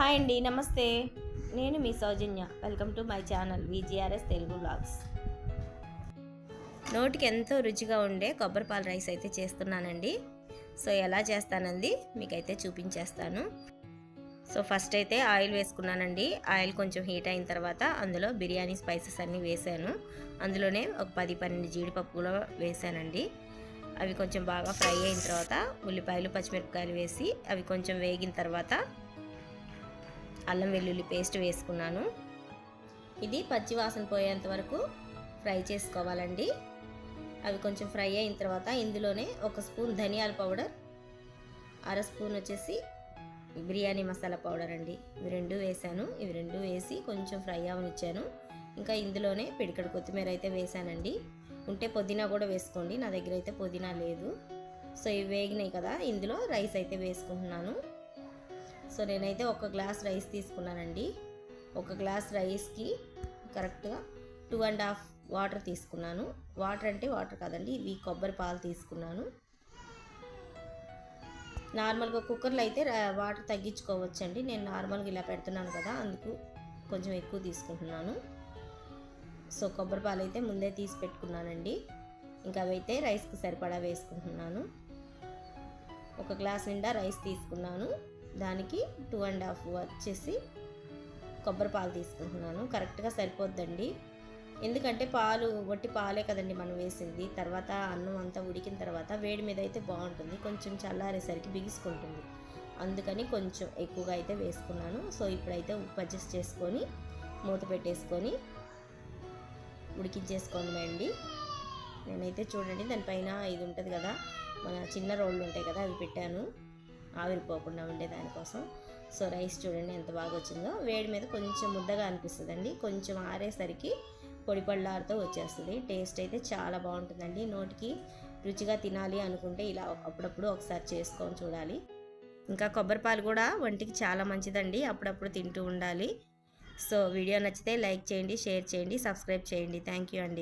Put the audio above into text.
Hi అండి నమస్తే. నేను మీ Soujanya. Welcome to my channel V G R S Telugu blogs నోటికి ఎంతో రుచిగా ఉండే కొబ్బరిపాల రైస్ అయితే చేస్తున్నానండి. సో ఎలా చేస్తానండి మీకైతే చూపించేస్తాను. సో ఫస్ట్ అయితే ఆయిల్ వేసుకున్నానండి. ఆయిల్ కొంచెం హీట్ అయిన తర్వాత అందులో బిర్యానీ స్పైసెస్ అన్నీ వేసాను. అందులోనే ఒక పది పన్నెండు జీడిపప్పు కూడా వేసానండి. అవి కొంచెం బాగా ఫ్రై అయిన తర్వాత ఉల్లిపాయలు పచ్చిమిరపకాయలు వేసి అవి కొంచెం వేగిన తర్వాత అల్లం వెల్లుల్లి పేస్ట్ వేసుకున్నాను. ఇది పచ్చి వాసన పోయేంత వరకు ఫ్రై చేసుకోవాలండి. అవి కొంచెం ఫ్రై అయిన తర్వాత ఇందులోనే ఒక స్పూన్ ధనియాల పౌడర్ అర స్పూన్ వచ్చేసి బిర్యానీ మసాలా పౌడర్ అండి. ఇవి రెండు వేసాను. ఇవి రెండు వేసి కొంచెం ఫ్రై అవనిచ్చాను. ఇంకా ఇందులోనే పిడికడ కొత్తిమీర అయితే వేసానండి. ఉంటే పుదీనా కూడా వేసుకోండి. నా దగ్గర అయితే పుదీనా లేదు. సో ఇవి వేగినాయి కదా. ఇందులో రైస్ అయితే వేసుకుంటున్నాను. సో నేనైతే ఒక గ్లాస్ రైస్ తీసుకున్నానండి. ఒక గ్లాస్ రైస్కి కరెక్ట్గా టూ అండ్ హాఫ్ వాటర్ తీసుకున్నాను. వాటర్ అంటే వాటర్ కాదండి ఇవి కొబ్బరి పాలు తీసుకున్నాను. నార్మల్గా కుక్కర్లో అయితే వాటర్ తగ్గించుకోవచ్చండి. నేను నార్మల్గా ఇలా పెడుతున్నాను కదా అందుకు కొంచెం ఎక్కువ తీసుకుంటున్నాను. సో కొబ్బరి పాలు అయితే ముందే తీసి పెట్టుకున్నానండి. ఇంకా అవైతే రైస్కి సరిపడా వేసుకుంటున్నాను. ఒక గ్లాస్ నిండా రైస్ తీసుకున్నాను. దానికి టూ అండ్ హాఫ్ వచ్చేసి కొబ్బరి పాలు తీసుకుంటున్నాను. కరెక్ట్గా సరిపోద్దండి. ఎందుకంటే పాలు వట్టి పాలే కదండి మనం వేసింది. తర్వాత అన్నం అంతా ఉడికిన తర్వాత వేడి మీద అయితే బాగుంటుంది. కొంచెం చల్లారేసరికి బిగుసుకుంటుంది. అందుకని కొంచెం ఎక్కువగా అయితే వేసుకున్నాను. సో ఇప్పుడైతే ఉప్పు అడ్జస్ట్ చేసుకొని మూత పెట్టేసుకొని ఉడికించేసుకోండి అండి నేనైతే చూడండి దానిపైన ఇది ఉంటుంది కదా మన చిన్న రోళ్ళు ఉంటాయి కదా అవి పెట్టాను. ఆవిరిపోకుండా ఉండే దానికోసం సో రైస్ చూడండి ఎంత బాగా వచ్చిందో వేడి మీద కొంచెం ముద్దగా అనిపిస్తుందండి. కొంచెం ఆరేసరికి పొడి పళ్ళారుతో వచ్చేస్తుంది. టేస్ట్ అయితే చాలా బాగుంటుందండి. నోటికి రుచిగా తినాలి అనుకుంటే ఇలా అప్పుడప్పుడు ఒకసారి చేసుకొని చూడాలి. ఇంకా కొబ్బరిపాలు కూడా ఒంటికి చాలా మంచిదండి. అప్పుడప్పుడు తింటూ ఉండాలి. సో వీడియో నచ్చితే లైక్ చేయండి షేర్ చేయండి సబ్స్క్రైబ్ చేయండి. థ్యాంక్ యూ అండి.